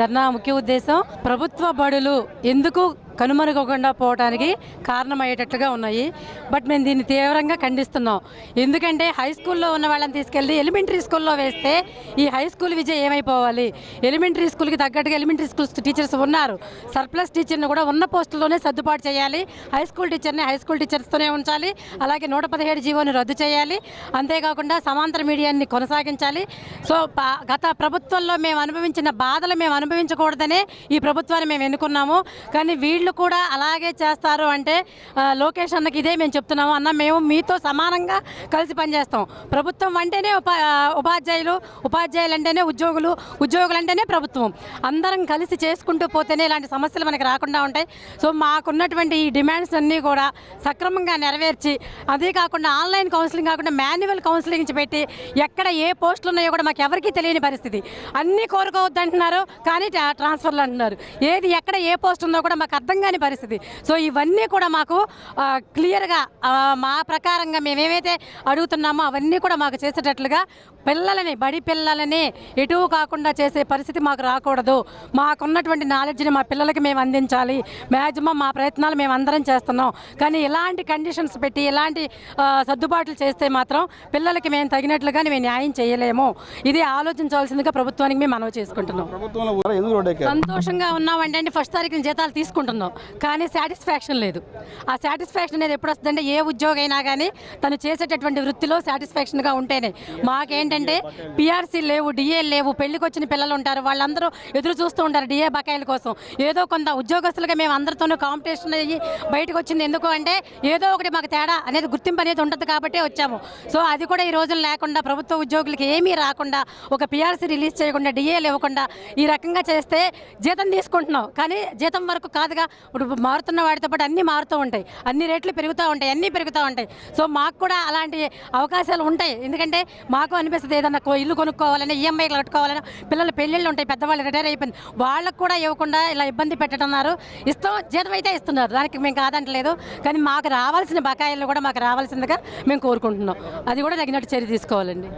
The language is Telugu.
ధర్నా ముఖ్య ఉద్దేశం. ప్రభుత్వ బడులు ఎందుకు కనుమరుగకుండా పోవడానికి కారణమయ్యేటట్లుగా ఉన్నాయి. బట్ మేము దీన్ని తీవ్రంగా ఖండిస్తున్నాం. ఎందుకంటే హై స్కూల్లో ఉన్న వాళ్ళని తీసుకెళ్ళి ఎలిమెంటరీ స్కూల్లో వేస్తే ఈ హై స్కూల్ విజయ ఏమైపోవాలి? ఎలిమెంటరీ స్కూల్కి తగ్గట్టుగా ఎలిమెంటరీ స్కూల్ టీచర్స్ ఉన్నారు. సర్ప్లస్ టీచర్ని కూడా ఉన్న పోస్టుల్లోనే సర్దుబాటు చేయాలి. హై స్కూల్ టీచర్ని హై స్కూల్ టీచర్స్తోనే ఉంచాలి. అలాగే నూట పదిహేడు జీవోని రద్దు చేయాలి. అంతేకాకుండా సమాంతర మీడియాని కొనసాగించాలి. సో గత ప్రభుత్వంలో మేము అనుభవించిన బాధలు మేము అనుభవించకూడదనే ఈ ప్రభుత్వాన్ని మేము ఎన్నుకున్నాము. కానీ వీళ్ళు కూడా అలాగే చేస్తారు అంటే లోకేష్ అన్నకి ఇదే మేము చెప్తున్నాము. అన్న మేము మీతో సమానంగా కలిసి పనిచేస్తాం. ప్రభుత్వం అంటేనే ఉపా ఉపాధ్యాయులు ఉపాధ్యాయులు అంటేనే ఉద్యోగులు ఉద్యోగులు అంటేనే ప్రభుత్వం. అందరం కలిసి చేసుకుంటూ పోతేనే ఇలాంటి సమస్యలు మనకి రాకుండా ఉంటాయి. సో మాకున్నటువంటి ఈ డిమాండ్స్ అన్నీ కూడా సక్రమంగా నెరవేర్చి అదే కాకుండా ఆన్లైన్ కౌన్సిలింగ్ కాకుండా మాన్యువల్ కౌన్సిలింగ్ పెట్టి ఎక్కడ ఏ పోస్టులు ఉన్నాయో కూడా మాకు ఎవరికీ తెలియని పరిస్థితి. అన్నీ కోరుకోవద్దు అంటున్నారు కానీ ట్రాన్స్ఫర్లు అంటున్నారు. ఏది ఎక్కడ ఏ పోస్ట్ ఉందో కూడా మాకు అర్థం కాని పరిస్థితి. సో ఇవన్నీ కూడా మాకు క్లియర్గా మా ప్రకారంగా మేము ఏవైతే అడుగుతున్నామో అవన్నీ కూడా మాకు చేసేటట్లుగా పిల్లలని బడి పిల్లలని ఎటు కాకుండా చేసే పరిస్థితి మాకు రాకూడదు. మాకున్నటువంటి నాలెడ్జ్ని మా పిల్లలకి మేము అందించాలి. మ్యాక్సిమం మా ప్రయత్నాలు మేము అందరం చేస్తున్నాం. కానీ ఇలాంటి కండిషన్స్ పెట్టి ఇలాంటి సర్దుబాట్లు చేస్తే మాత్రం పిల్లలకి మేము తగినట్లుగా మేము న్యాయం చేయలేము. ఇది ఆలోచించవలసిందిగా ప్రభుత్వానికి మేము మనవి చేసుకుంటున్నాం. సంతోషంగా ఉన్నామంటే అంటే ఫస్ట్ తారీఖున జీతాలు తీసుకుంటున్నాం. కానీ సాటిస్ఫాక్షన్ లేదు. ఆ సాటిస్ఫాక్షన్ అనేది ఎప్పుడు వస్తుందంటే ఏ ఉద్యోగం అయినా కానీ తను చేసేటటువంటి వృత్తిలో సాటిస్ఫాక్షన్గా ఉంటేనే. మాకేంటంటే పిఆర్సీ లేవు డిఏ లేవు పెళ్ళికి వచ్చిన పిల్లలు ఉంటారు వాళ్ళందరూ ఎదురు చూస్తూ ఉంటారు డిఏ బకాయిల కోసం. ఏదో కొంత ఉద్యోగస్తులుగా మేము అందరితోనూ కాంపిటీషన్ అయ్యి బయటకు వచ్చింది ఎందుకు అంటే ఏదో ఒకటి మాకు తేడా అనేది గుర్తింపు అనేది ఉంటుంది కాబట్టి వచ్చాము. సో అది కూడా ఈ రోజులు లేకుండా ప్రభుత్వ ఉద్యోగులకి ఏమీ రాకుండా ఒక పిఆర్సీ రిలీజ్ చేయకుండా డిఏలు ఇవ్వకుండా ఈ రకంగా చేస్తే జీతం తీసుకుంటున్నాం. కానీ జీతం వరకు కాదుగా ఇప్పుడు మారుతున్న వాటితో పాటు అన్నీ మారుతూ ఉంటాయి. అన్ని రేట్లు పెరుగుతూ ఉంటాయి అన్నీ పెరుగుతూ ఉంటాయి. సో మాకు కూడా అలాంటి అవకాశాలు ఉంటాయి. ఎందుకంటే మాకు అనిపిస్తుంది ఏదన్నా ఇల్లు కొనుక్కోవాలని ఈఎంఐలు కట్టుకోవాలని పిల్లల పెళ్ళిళ్ళు ఉంటాయి పెద్దవాళ్ళు రిటైర్ అయిపోయింది. వాళ్ళకు కూడా ఇవ్వకుండా ఇలా ఇబ్బంది పెట్టనున్నారు ఇస్తాం జీతం అయితే ఇస్తున్నారు. దానికి మేము కాదంటలేదు. కానీ మాకు రావాల్సిన బకాయిలు కూడా మాకు రావాల్సిందిగా మేము కోరుకుంటున్నాం. అది కూడా తగినట్టు చర్య తీసుకోవాలండి.